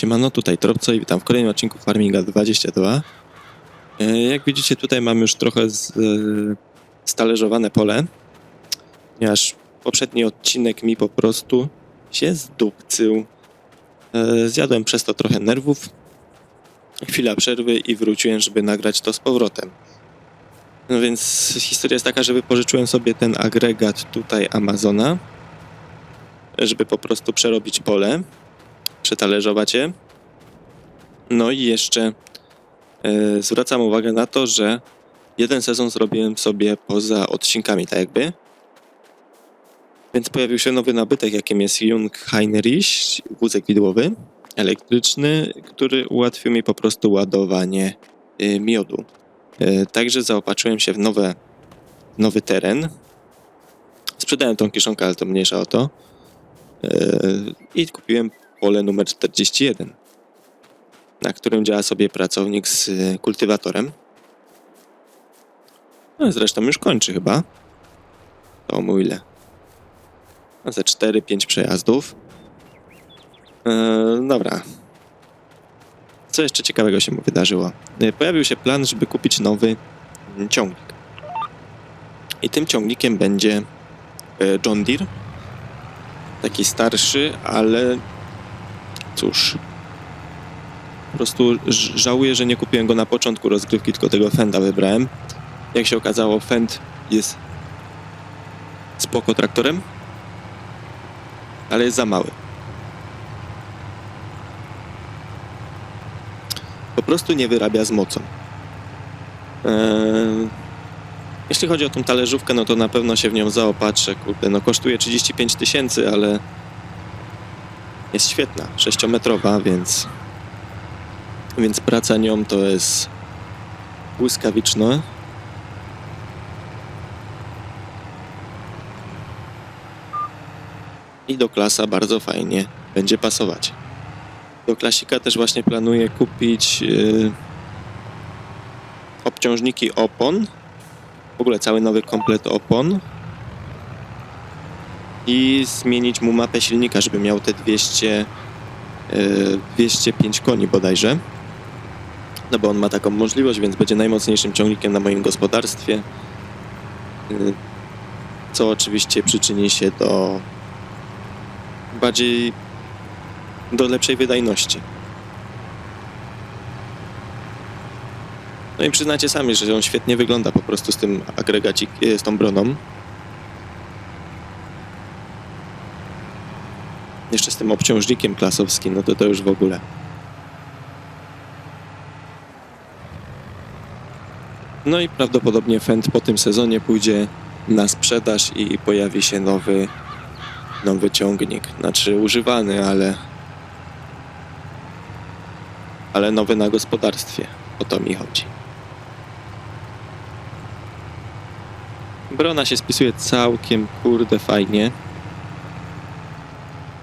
Siemano, tutaj Tropco i witam w kolejnym odcinku Farminga 22. E, Jak widzicie tutaj mam już trochę z, e, stależowane pole, ponieważ poprzedni odcinek mi po prostu się zdupcył. E, Zjadłem przez to trochę nerwów, chwila przerwy i wróciłem, żeby nagrać to z powrotem. No więc historia jest taka, że wypożyczyłem sobie ten agregat tutaj Amazona, żeby po prostu przerobić pole przetalężować je. No i jeszcze e, zwracam uwagę na to, że jeden sezon zrobiłem sobie poza odcinkami, tak jakby. Więc pojawił się nowy nabytek, jakim jest Jung Heinrich, wózek widłowy, elektryczny, który ułatwił mi po prostu ładowanie e, miodu. E, także zaopatrzyłem się w nowe, nowy teren. Sprzedałem tą kiszonkę, ale to mniejsza o to. E, I kupiłem pole numer 41, na którym działa sobie pracownik z y, kultywatorem. No, zresztą już kończy chyba. To mu ile? No, ze 4-5 przejazdów. Eee, dobra. Co jeszcze ciekawego się mu wydarzyło? E, Pojawił się plan, żeby kupić nowy mm, ciągnik. I tym ciągnikiem będzie e, John Deere. Taki starszy, ale cóż. Po prostu żałuję, że nie kupiłem go na początku rozgrywki, tylko tego Fenda wybrałem. Jak się okazało, Fend jest spoko traktorem, ale jest za mały. Po prostu nie wyrabia z mocą. Eee, jeśli chodzi o tą talerzówkę, no to na pewno się w nią zaopatrzę. Kurde, no kosztuje 35 tysięcy, ale jest świetna, sześciometrowa, więc więc praca nią to jest błyskawiczne. I do klasa bardzo fajnie będzie pasować. Do klasika też właśnie planuję kupić yy, obciążniki opon. W ogóle cały nowy komplet opon i zmienić mu mapę silnika, żeby miał te 200, e, 205 koni bodajże. No bo on ma taką możliwość, więc będzie najmocniejszym ciągnikiem na moim gospodarstwie. E, Co oczywiście przyczyni się do bardziej do lepszej wydajności. No i przyznacie sami, że on świetnie wygląda po prostu z tym agregacik, e, z tą broną. Jeszcze z tym obciążnikiem klasowskim, no to to już w ogóle. No i prawdopodobnie Fend po tym sezonie pójdzie na sprzedaż i pojawi się nowy, nowy ciągnik. Znaczy używany, ale ale nowy na gospodarstwie. O to mi chodzi. Brona się spisuje całkiem kurde fajnie.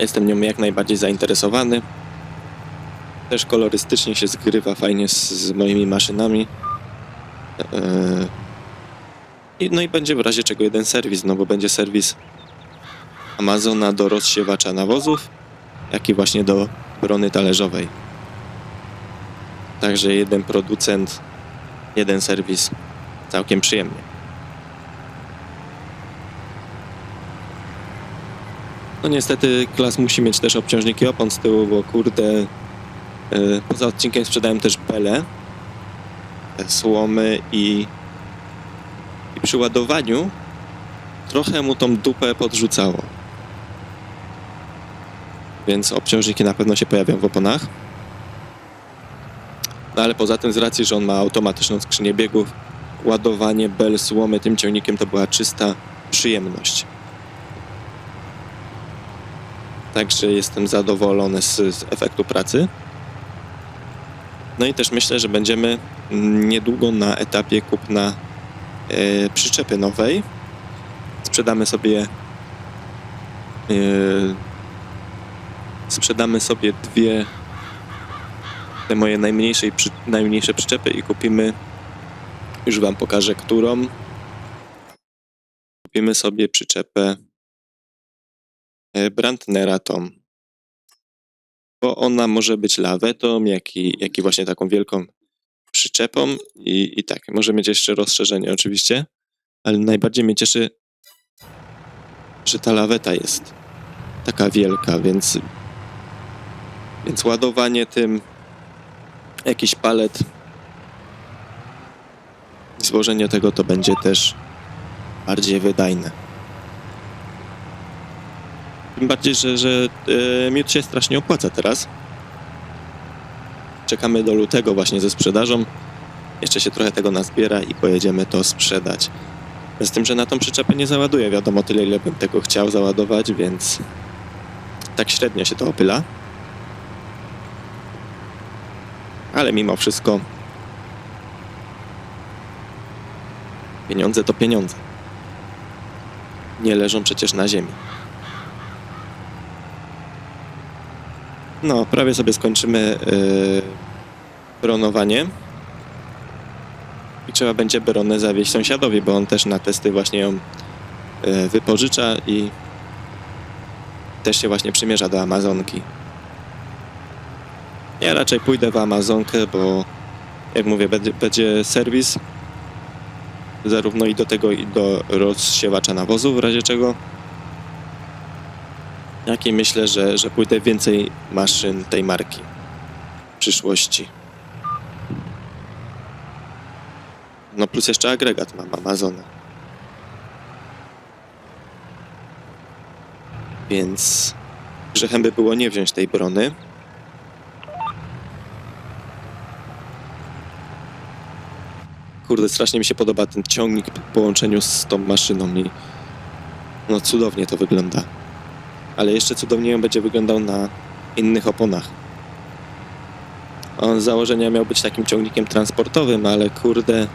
Jestem nią jak najbardziej zainteresowany. Też kolorystycznie się zgrywa fajnie z, z moimi maszynami. I, no i będzie w razie czego jeden serwis, no bo będzie serwis Amazona do rozsiewacza nawozów, jak i właśnie do brony talerzowej. Także jeden producent, jeden serwis. Całkiem przyjemnie. No niestety klas musi mieć też obciążniki opon z tyłu, bo kurde e, poza odcinkiem sprzedałem też bele, e, słomy i, i przy ładowaniu trochę mu tą dupę podrzucało. Więc obciążniki na pewno się pojawią w oponach. No ale poza tym z racji, że on ma automatyczną skrzynię biegów, ładowanie bel słomy tym ciągnikiem to była czysta przyjemność. Także jestem zadowolony z, z efektu pracy. No i też myślę, że będziemy niedługo na etapie kupna e, przyczepy nowej. Sprzedamy sobie e, sprzedamy sobie dwie te moje najmniejsze, przy, najmniejsze przyczepy i kupimy już wam pokażę którą kupimy sobie przyczepę Brandnera Tom. bo ona może być lawetą, jak i, jak i właśnie taką wielką przyczepą i, i tak, może mieć jeszcze rozszerzenie oczywiście, ale najbardziej mnie cieszy, że ta laweta jest taka wielka, więc więc ładowanie tym jakiś palet złożenie tego to będzie też bardziej wydajne. Tym bardziej, że, że e, miód się strasznie opłaca teraz. Czekamy do lutego właśnie ze sprzedażą. Jeszcze się trochę tego nazbiera i pojedziemy to sprzedać. Z tym, że na tą przyczepę nie załaduję wiadomo tyle, ile bym tego chciał załadować, więc tak średnio się to opyla. Ale mimo wszystko pieniądze to pieniądze. Nie leżą przecież na ziemi. No, prawie sobie skończymy yy, bronowanie. I trzeba będzie Beronę zawieźć sąsiadowi, bo on też na testy właśnie ją yy, wypożycza i też się właśnie przymierza do Amazonki. Ja raczej pójdę w Amazonkę, bo jak mówię, będzie, będzie serwis zarówno i do tego, i do rozsiewacza nawozu, w razie czego. Jak i myślę, że, że pójdę więcej maszyn tej marki w przyszłości. No plus jeszcze agregat mam Amazona. Więc grzechem by było nie wziąć tej brony. Kurde, strasznie mi się podoba ten ciągnik w połączeniu z tą maszyną i no cudownie to wygląda. Ale jeszcze cudowniej on będzie wyglądał na innych oponach. On z założenia miał być takim ciągnikiem transportowym, ale kurde,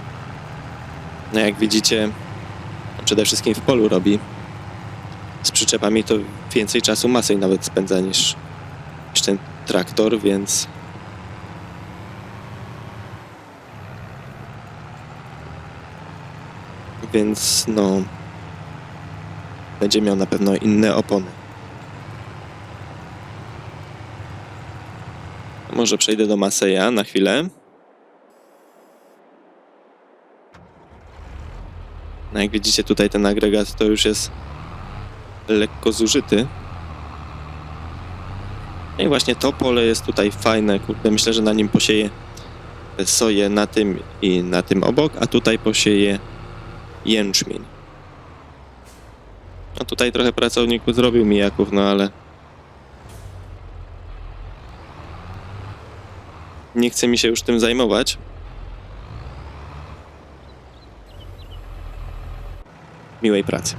no jak widzicie, przede wszystkim w polu robi. Z przyczepami to więcej czasu masy nawet spędza niż, niż ten traktor, więc więc no będzie miał na pewno inne opony. Może przejdę do Maseja na chwilę. No jak widzicie tutaj ten agregat to już jest lekko zużyty. No i właśnie to pole jest tutaj fajne, kurde, myślę, że na nim posieję soję na tym i na tym obok, a tutaj posieję jęczmień. No tutaj trochę pracownik zrobił mijaków, no ale nie chce mi się już tym zajmować. Miłej pracy.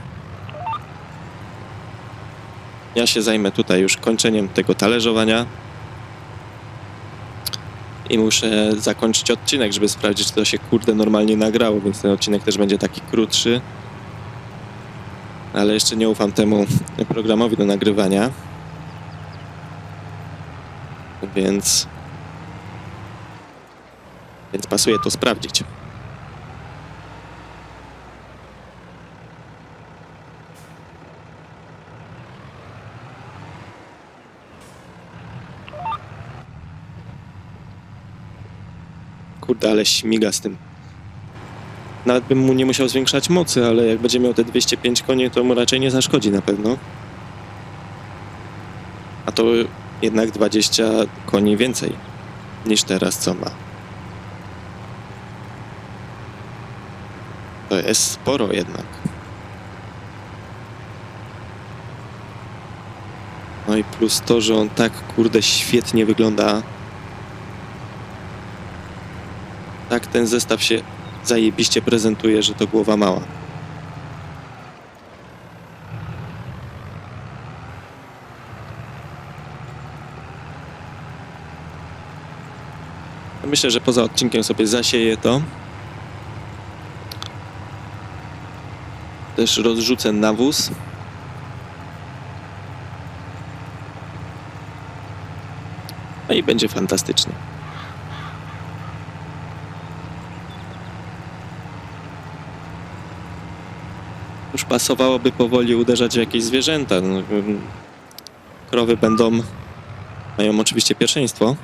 Ja się zajmę tutaj już kończeniem tego talerzowania. I muszę zakończyć odcinek, żeby sprawdzić, czy to się kurde normalnie nagrało, więc ten odcinek też będzie taki krótszy. Ale jeszcze nie ufam temu programowi do nagrywania. Więc. Więc pasuje to sprawdzić. Kurde, ale śmiga z tym. Nawet bym mu nie musiał zwiększać mocy, ale jak będzie miał te 205 koni, to mu raczej nie zaszkodzi na pewno. A to jednak 20 koni więcej niż teraz co ma. To jest sporo jednak. No i plus to, że on tak kurde świetnie wygląda tak ten zestaw się zajebiście prezentuje, że to głowa mała. Myślę, że poza odcinkiem sobie zasieję to. Też rozrzucę nawóz. No i będzie fantastycznie. już pasowałoby powoli uderzać w jakieś zwierzęta. No, krowy będą mają oczywiście pierwszeństwo.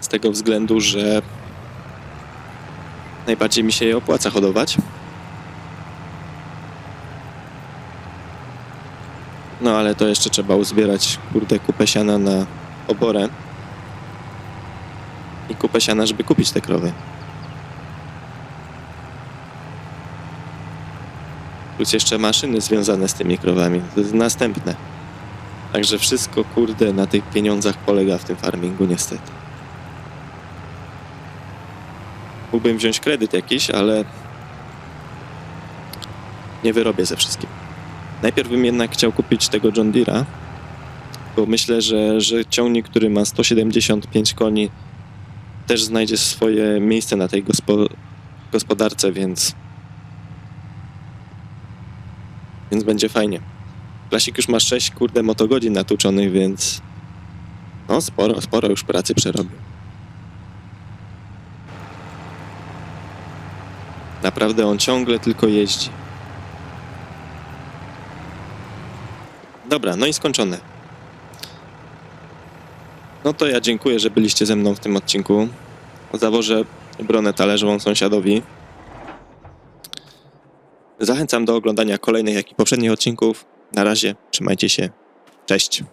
Z tego względu, że najbardziej mi się je opłaca hodować. No ale to jeszcze trzeba uzbierać, kurde, kupę siana na oborę. I kupę siana, żeby kupić te krowy. Plus jeszcze maszyny związane z tymi krowami. To jest następne. Także wszystko, kurde, na tych pieniądzach polega w tym farmingu, niestety. Mógłbym wziąć kredyt jakiś, ale nie wyrobię ze wszystkim. Najpierw bym jednak chciał kupić tego John Deere'a, bo myślę, że, że ciągnik, który ma 175 koni, też znajdzie swoje miejsce na tej gospo, gospodarce, więc więc będzie fajnie. Klasik już ma 6 kurde motogodzin natłuczonych, więc no sporo, sporo już pracy przerobił. Naprawdę on ciągle tylko jeździ. Dobra, no i skończone. No to ja dziękuję, że byliście ze mną w tym odcinku. Zawożę bronę talerzową sąsiadowi. Zachęcam do oglądania kolejnych, jak i poprzednich odcinków. Na razie, trzymajcie się. Cześć.